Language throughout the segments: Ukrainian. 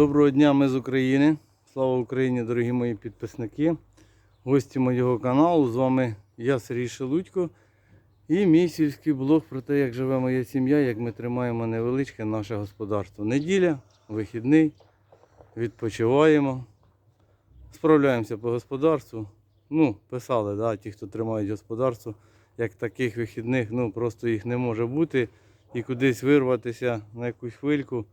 Доброго дня, ми з України. Слава Україні, дорогі мої підписники, гості моєго каналу. З вами я, Сергій Шелудько, і мій сільський блог про те, як живе моя сім'я, як ми тримаємо невеличке наше господарство. Неділя, вихідний, відпочиваємо, справляємося по господарству. Ну, писали, да, ті, хто тримають господарство, як таких вихідних, ну просто їх не може бути. І кудись вирватися на якусь хвильку.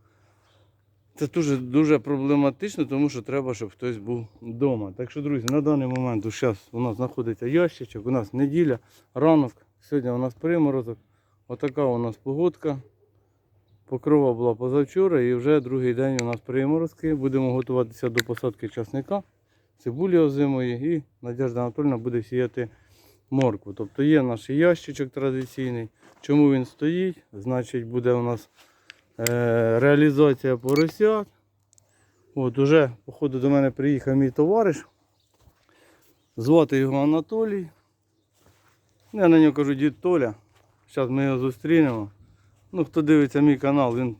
Це дуже, дуже проблематично, тому що треба, щоб хтось був вдома. Так що, друзі, на даний момент у нас знаходиться ящичок, у нас неділя, ранок. Сьогодні у нас приморозок. Отака у нас погодка. Покрова була позавчора і вже другий день у нас приморозки. Будемо готуватися до посадки часника, цибулі озимої і Надежда Анатольовна буде сіяти моркву. Тобто є наш ящичок традиційний. Чому він стоїть? Значить, буде у нас реалізація поросят. От уже, походу, до мене приїхав мій товариш. Звати його Анатолій. Я на нього кажу дід Толя. Зараз ми його зустрінемо. Ну, хто дивиться мій канал, він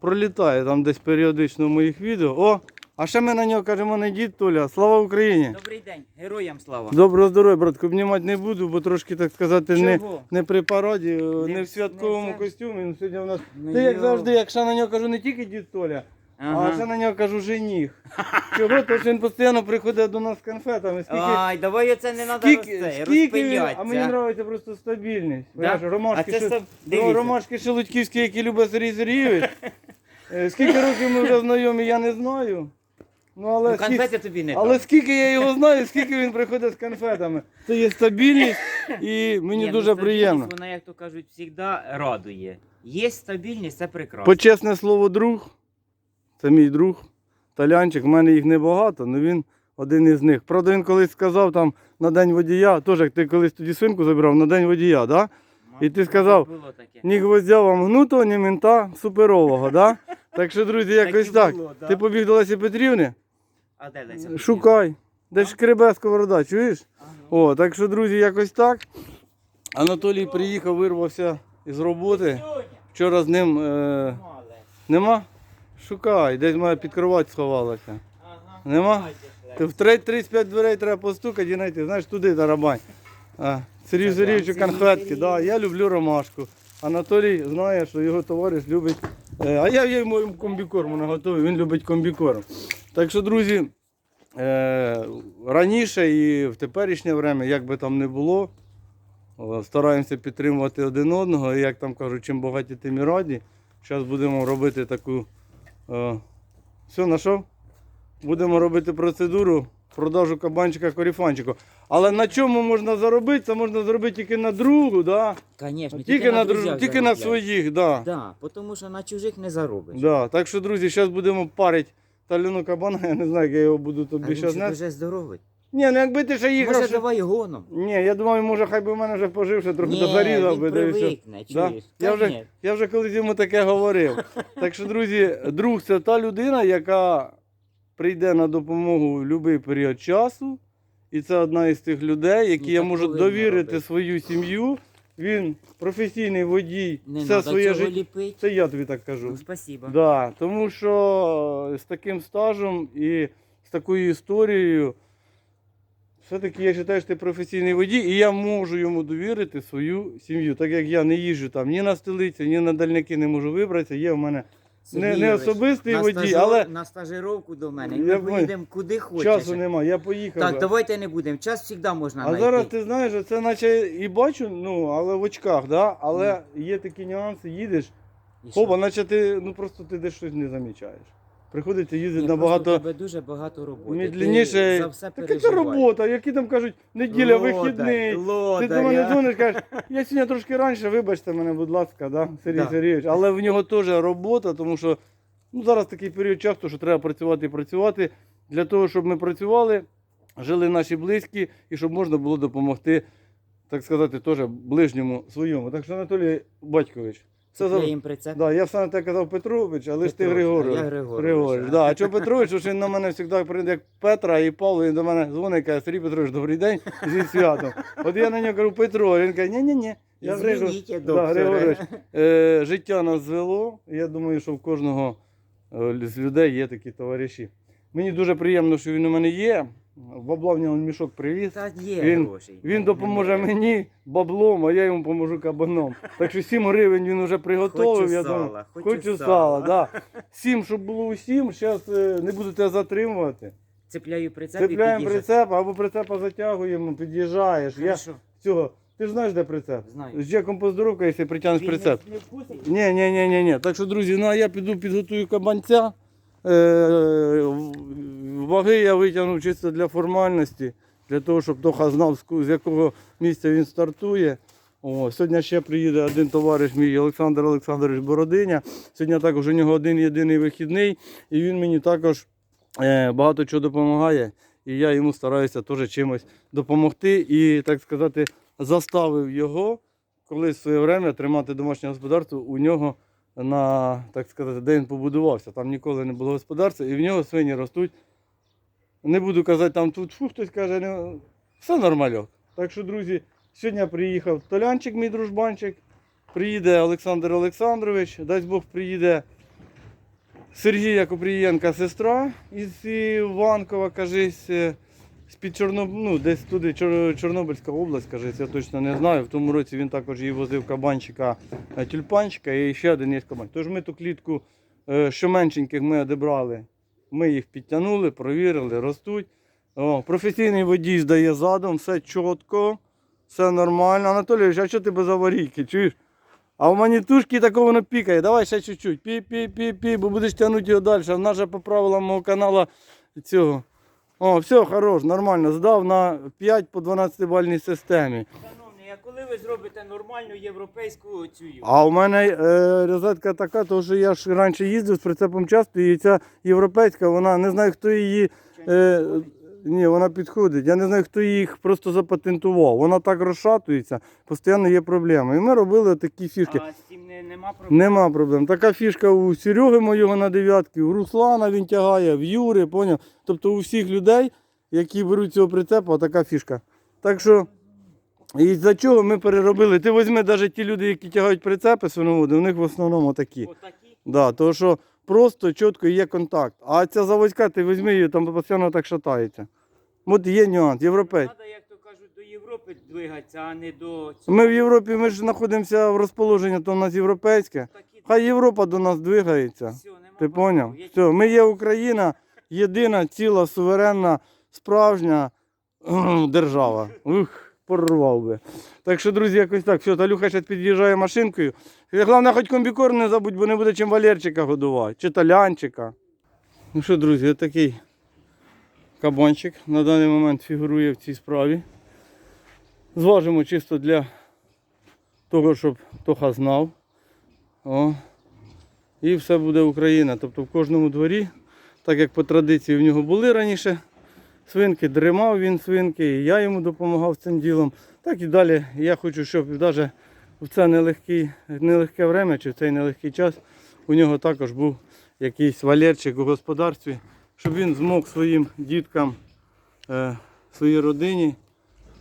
пролітає там десь періодично в моїх відео. О! А ще ми на нього кажемо не дід Толя, слава Україні! Добрий день, героям слава. Доброго здоров'я, братку, обнімати не буду, бо трошки, так сказати, не, Чого? не при параді, не, Не- в святковому не костюмі. Він сьогодні у нас. Ну, Ти як йо. завжди, якщо на нього кажу не тільки дід Толя, а ще на нього кажу жених. Чого? Тому що він постійно приходить до нас з конфетами. Скільки, Ай, давай оце не треба скільки, скільки він, а мені подобається просто стабільність. Да? Ромашки, А це стаб- ну, ромашки Шелудьківські, які любить Сергій Сергійович. Е, Скільки років ми вже знайомі, я не знаю. Ну, але, Ну, скільки- тобі не але так. скільки я його знаю, скільки він приходить з конфетами. Це є стабільність і мені Ні, ну, дуже стабільність, приємно. Вона, як то кажуть, завжди радує. Є стабільність, це прекрасно. Почесне слово друг. Це мій друг. Талянчик. У мене їх небагато, але він один із них. Правда, він колись сказав там на день водія, теж як ти колись тоді свинку забирав на день водія, да? і ти сказав, було таке. ні гвоздя вам гнутого, ні мента суперового. Да? Так що, друзі, якось і так. було, да. Ти побіг до Лесі Петрівни? А де Леся Шукай. Де ж кребе сковорода, чуєш? О, так що, друзі, якось так. Анатолій приїхав, вирвався із роботи. Вчора з ним е, нема? Шукай, десь має під кровать сховалася. Нема? Ти в 35 дверей треба постукати і знайти. Знаєш, туди тарабань. Сергій Сергій конфетки. Да, я люблю ромашку. Анатолій знає, що його товариш любить. е, А я йому комбікорму наготовив, він любить комбікорм. Так що, друзі, е, раніше і в теперішнє время, як би там не було, стараємося підтримувати один одного. І як там кажуть, чим багаті, тим і раді. Зараз будемо робити таку. Е, все, знайшов? Будемо робити процедуру продажу кабанчика коріфанчику. Але на чому можна заробити? Це можна зробити тільки на другу, да? Конечно, тільки, на, друзях тільки на своїх, да. Да, тому що на чужих не заробиш. Да. Так що, друзі, зараз будемо парити таліну кабана, я не знаю, як я його буду зараз ще нести. дуже здоровий. Ні, ну якби ти ще їхав. Може, ще- давай гоном. Ні, я думаю, може, хай би в мене вже пожив, ще трохи Ні, дозарізав він би. да і все. привикне, Да? чуєш? Я, Та вже, ні. я вже колись йому таке говорив. Так що, друзі, друг це та людина, яка прийде на допомогу в будь-який період часу. І це одна із тих людей, які Ну, я так можу повинно довірити робити. свою сім'ю. Він професійний водій, Не все надо своє цього життя. ліпити. Це я тобі так кажу. Ну, спасибо. Да, тому що з таким стажем і з такою історією, все-таки я вважаю, що ти професійний водій, і я можу йому довірити свою сім'ю. Так як я не їжджу там ні на столиці, ні на дальники не можу вибратися. Є в мене не, не особистий на водій, стажу- але на стажировку до мене. Я Ми поїдемо куди хочеш. часу немає. Я поїхав. Так, би. давайте не будемо. Час завжди можна а знайти. зараз ти знаєш, це наче і бачу, ну, але в очках, да? але є такі нюанси, їдеш, І що? хоба, наче ти ну просто ти десь щось не замічаєш. Приходиться їздити набагато. тебе дуже багато роботи. Медленніше. Ти за все Так це робота, які там кажуть, неділя, Лодар, вихідний. Ти до мене я- дзвониш, кажеш, я сьогодні трошки раніше, вибачте мене, будь ласка, да, Сергій Да. Сергійович. Але в нього теж робота, тому що ну, зараз такий період часу, що треба працювати і працювати для того, щоб ми працювали, жили наші близькі і щоб можна було допомогти, так сказати, теж ближньому своєму. Так що, Анатолій Батькович, це за... Цепляємо прицеп. Да, я сам так казав Петрович, але ж ти Петрович, Григорович. а я Григорович, Да. а. А чого Петрович, що він на мене завжди прийде як Петра і Павло, він до мене дзвонить, і каже, Сергій Петрович, добрий день зі святом. От я на нього кажу, Петро, він каже, ні-ні-ні. Я Григор... да. Григорович, е, життя нас звело. Я думаю, що в кожного е, з людей є такі товариші. Мені дуже приємно, що він у мене є. Бабла в мішок привіз. Та є Він- гроші. Він допоможе мені баблом, а я йому поможу кабаном. Так що 7 гривень він вже приготовив. Хочу я сала, думаю, хочу хочу сала. сала. Да. Сім, щоб було усім, зараз не буду тебе затримувати. Цепляю прицеп і Цепляємо під'їжджаю. прицеп, або прицепа затягуємо, під'їжджаєш. Я Хорошо. цього. Ти ж знаєш, де прицеп? Знаю. З Джеком поздоровка, якщо притягнеш Він прицеп. не- не вкусить? Ні, ні, ні, ні, ні. Так що, друзі, ну а я піду підготую кабанця. Е, ваги я витягнув чисто для формальності, для того, щоб Тоха знав, з якого місця він стартує. О, сьогодні ще приїде один товариш мій Олександр Олександрович Бородиня. Сьогодні також у нього один єдиний вихідний, і він мені також е, багато чого допомагає. І я йому стараюся теж чимось допомогти і, так сказати, заставив його колись в своє время тримати домашнє господарство у нього на, так сказати, де він побудувався. Там ніколи не було господарства, і в нього свині ростуть. Не буду казати, там тут фу, хтось каже, не... все нормальок. Так що, друзі, сьогодні приїхав Толянчик, мій дружбанчик. Приїде Олександр Олександрович, дасть Бог приїде Сергія Купрієнка, сестра із Іванкова, кажись, е, з-під Чорноб... ну, десь туди Чор... Чорнобильська область, кажись, я точно не знаю. В тому році він також її возив кабанчика, е, тюльпанчика і ще один є кабан. Тож ми ту клітку, е, що меншеньких ми одібрали, ми їх підтягнули, провірили, ростуть. О, професійний водій здає задом, все чітко, все нормально. Анатолійович, а що ти без аварійки? Чуєш? А в манітушки такого воно пікає. Давай ще чуть-чуть. Пі-пі-пі-пі, бо будеш тягнути його далі. А в нас же по правилам мого каналу цього. О, все, хорош, нормально. Здав на 5 по 12 бальній системі. Коли ви зробите нормальну європейську цю? А у мене е, розетка така, тому що я ж раніше їздив з прицепом часто, і ця європейська, вона не знаю, хто її. Е, ні, вона підходить. Я не знаю, хто їх просто запатентував. Вона так розшатується, постійно є проблеми. І ми робили такі фішки. А з цим не, нема проблем? Нема проблем. Така фішка у Сереги моєго на дев'ятки, у Руслана він тягає, в Юри, поняв? Тобто у всіх людей, які беруть цього прицепа, така фішка. Так що, і за чого ми переробили? Ти візьми навіть ті люди, які тягають прицепи свиноводи, у них в основному такі. Отакі? Да, тому що просто чітко є контакт. А ця заводська, ти візьми її, там постійно так шатається. От є нюанс, європей. Треба, як то кажуть, до Європи двигатися, а не до цього. Ми в Європі, ми ж знаходимося в розположенні, то в нас європейське. Хай Європа до нас двигається. все, нема Ти поняв? Все, ми є Україна, єдина, ціла, суверенна, справжня держава. Ух, порвав би. Так що, друзі, якось так. Все, Талюха зараз під'їжджає машинкою. Головне, хоч комбікор не забудь, бо не буде чим Валерчика годувати, чи Талянчика. Ну що, друзі, такий кабанчик на даний момент фігурує в цій справі. Зважимо чисто для того, щоб Тоха знав. О, і все буде Україна. Тобто в кожному дворі, так як по традиції в нього були раніше свинки, дримав він свинки, і я йому допомагав з цим ділом. Так і далі я хочу, щоб навіть в це нелегкий, нелегке время чи в цей нелегкий час у нього також був якийсь валерчик у господарстві, щоб він змог своїм діткам, е, своїй родині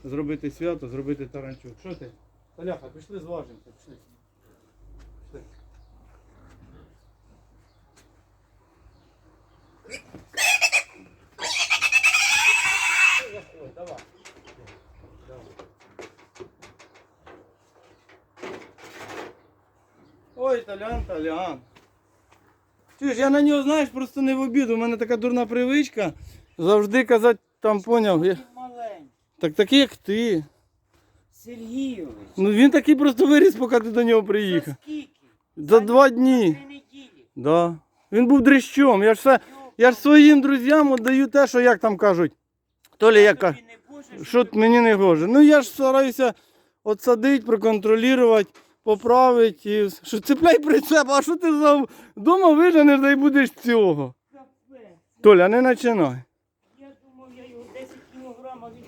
зробити свято, зробити таранчук. Що ти? Таляха, пішли зважимося, пішли. Пішли. Ой, давай. Ой, Толян, Толян. Чуєш, я на нього, знаєш, просто не в обіду. У мене така дурна привичка. Завжди казати там поняв. Я... Маленький. Так такий, як ти. Сергійович. Ну він такий просто виріс, поки ти до нього За приїхав. скільки? За два Три дні. неділі. Да. Він був дрищом. Я ж все, я ж своїм друзям віддаю те, що як там кажуть. Толі, я кажу. Боже, Що мені не гоже. Ну я ж стараюся отсадити, проконтролювати, поправити. І... Що цепляй прицеп, а що ти за дома виженеш, да й будеш цього. Толя, не починай. Я думав, я його 10 кілограм, а він.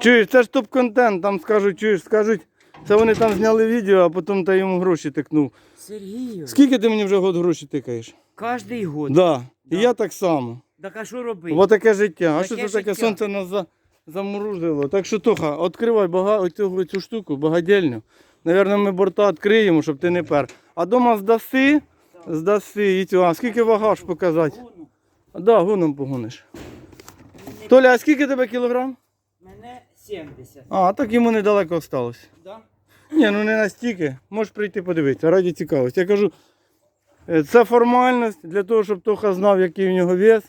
Чуєш, це ж топ-контент, там скажуть, чуєш, скажуть, це вони там зняли відео, а потім ти йому гроші тикнув. Сергійович. Скільки ти мені вже год гроші тикаєш? Кожний год. Да. І я так само. Так а що робити? Ось таке життя. А що це таке сонце нас за... заморозило? Так що, Тоха, відкривай бага... цю штуку, багадільню. Навірно, ми борта відкриємо, щоб ти не пер. А дома здаси, Здаси і цю. А скільки вагаш показати? Гуну. Да, гуном погониш. Толя, а скільки тебе кілограм? Мене 70. А, так йому недалеко осталось. Да? Ні, ну не настільки. Можеш прийти подивитися, раді цікавості. Я кажу, е, це формальність для того, щоб Тоха знав, який в нього вес,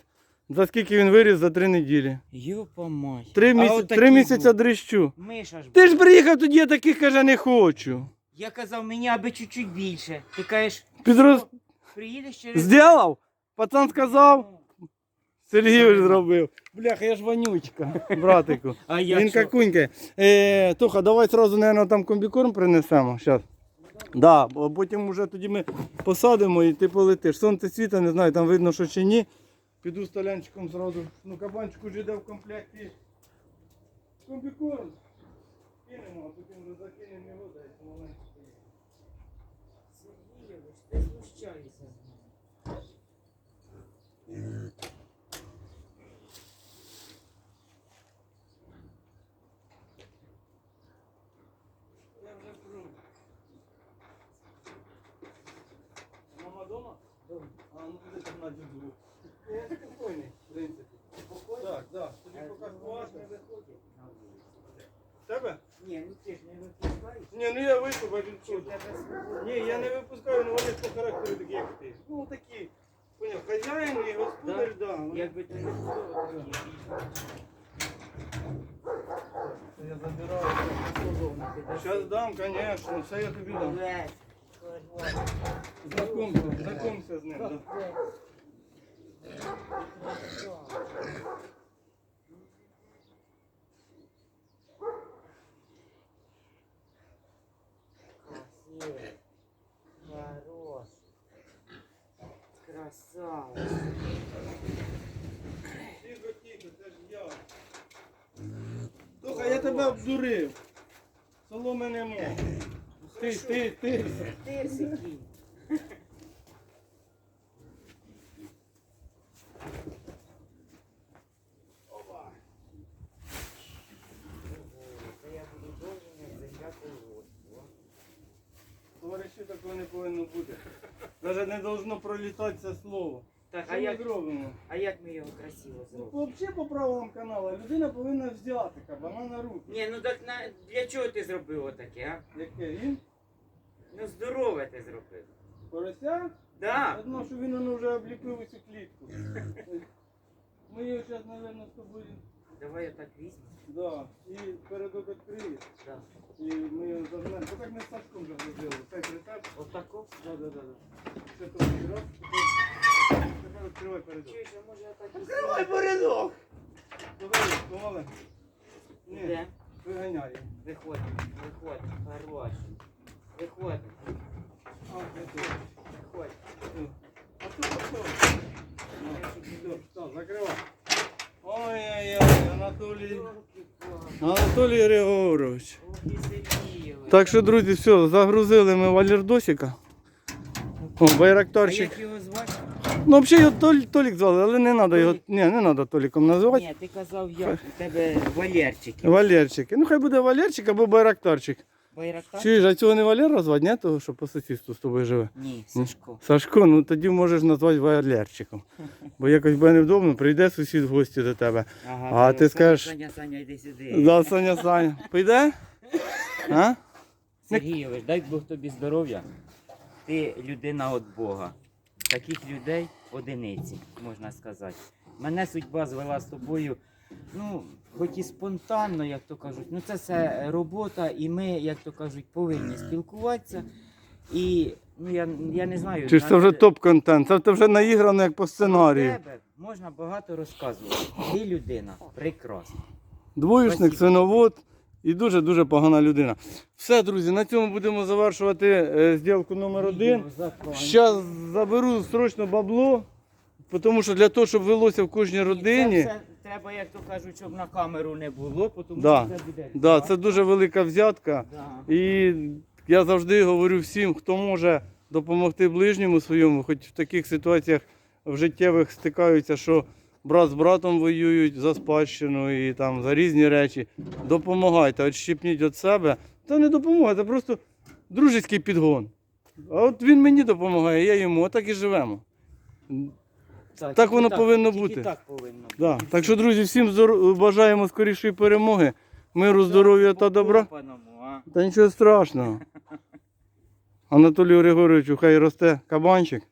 за скільки він виріс за три неділі. Йопа мать. Три, отакий три місяці був. дрищу. Миша ж Ти ж приїхав тоді, я таких каже, не хочу. Я казав, мені аби чуть-чуть більше. Ти кажеш, Підроз... приїдеш через. Зділав? Пацан сказав, Ну, Сергій зробив. Бляха, я ж вонючка, братику. А я Він що? какунька. Е, Тоха, давай сразу, наверное, там комбікорм принесемо. Щас. Да, бо потім уже тоді ми посадимо і ти полетиш. Сонце світа, не знаю, там видно, що чи ні. Піду столянчиком зразу. Ну, кабанчику ж іде в комплекті. Комбікорм. Кинемо, а потім вже закинемо його, десь маленький. Сергійович, ти знущаєшся з мене. Я вже пру. Мама дома? А, ну буде там на діду. Я спокійний, в принципі. Так, так. Тобі Е, поки ну, складно. не виходить на вулицю. Тебе? Ні, ну ти ж не випускаєш. Ні, ну я виступ, а він Чи в що? тебе свобода? Ні, я не випускаю, ну вони по характеру такі, як ти. Ну такі. Поняв, хазяїн і господар, да. вони- Якби ти не було, то ні. Я забираю. Безкоштовно ти даси. Зараз дам, звісно, все я тобі дам. Весь. Знакомся, знакомся з ним. Да. Ж я. Тебе обдурив. Соломи нема. Ти, ти, ти. Ти сикінь. Це я буду должен як земля колгоспу. Товариші такого не повинно бути. Навіть не должно пролітати це слово. Так, Що а ми як, зробимо? а як ми його красиво Ну, взагалі по правилам каналу людина повинна взяти кабана на руки. Ні, ну так на... для чого ти зробив отаке, а? Яке він? Ну здорове ти зробив. Порося? Да. Я думав, що він воно вже обліпив усю клітку. Ми його зараз, мабуть, з тобою. Давай я так візьму. Да. І передок відкриєш. Да. І ми його зажмемо. Ну так ми з Сашком вже зробили. Цей прицеп. Отако. Да, да, да, да. Ще трохи раз. Тепер відкривай передок. Чуєш, а може я так Відкривай передок! Давай, помале. Ні, Де? виганяй. Виходь, виходь, хорош. Виходь, А, тут. виходь. А тут все, все, закривай. Ой-ой-ой, Анатолій. Анатолій Григорович. Так що, друзі, все, загрузили ми валердосика. О, А байрактарчик. як його звати? Ну, взагалі його Толік звали, але не треба його. Ні, не треба Толіком називати. Ні, ти казав, як у тебе Валерчик. Валерчик. Ну хай буде Валерчик або байрактарчик. Байрактар? Чуєш, а цього не Валера звати, ні? Того, що по сусідству з тобою живе. Ні, Сашко. Сашко, ну тоді можеш назвати Валерчиком. Бо якось буде невдобно, прийде сусід в гості до тебе. Ага, А ти скажеш- Саня, Саня, йди сюди. Да, Саня, Саня. Прийде? А? Сергійович, дай Бог тобі здоров'я. Ти людина від Бога. Таких людей одиниці, можна сказати. Мене судьба звела з тобою. Ну, хоч і спонтанно, як то кажуть, ну це все робота, і ми, як то кажуть, повинні спілкуватися. І ну я, я не знаю. Чи ж це вже топ-контент? Це вже наіграно як по сценарію. тебе можна багато розказувати. Ти людина прекрасна. Двоюшник, Спасибо. свиновод і дуже-дуже погана людина. Все, друзі, на цьому будемо завершувати е, зділку номер один. Зараз заберу срочно бабло, тому що для того, щоб велося в кожній родині. Це все треба, як то кажуть, щоб на камеру не було, тому Да. що це буде. Да, це дуже велика взятка. Да. І я завжди говорю всім, хто може допомогти ближньому своєму, хоч в таких ситуаціях в життєвих стикаються, що брат з братом воюють за спадщину і там за різні речі. Допомагайте, відщипніть від себе. Та не допомагайте, просто дружеський підгон. А от він мені допомагає, я йому, отак і живемо. Так воно повинно тільки бути. Так повинно бути. Да. Так що, друзі, всім бажаємо скорішої перемоги, миру, здоров'я та добра. Та нічого страшного. Анатолію Григоровичу, хай росте кабанчик,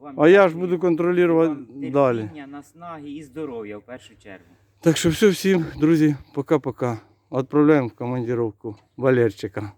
Вам а я ж буду контролювати далі. наснаги і здоров'я в першу чергу. Так що все всім, друзі, пока-пока. Відправляємо в командировку Валерчика.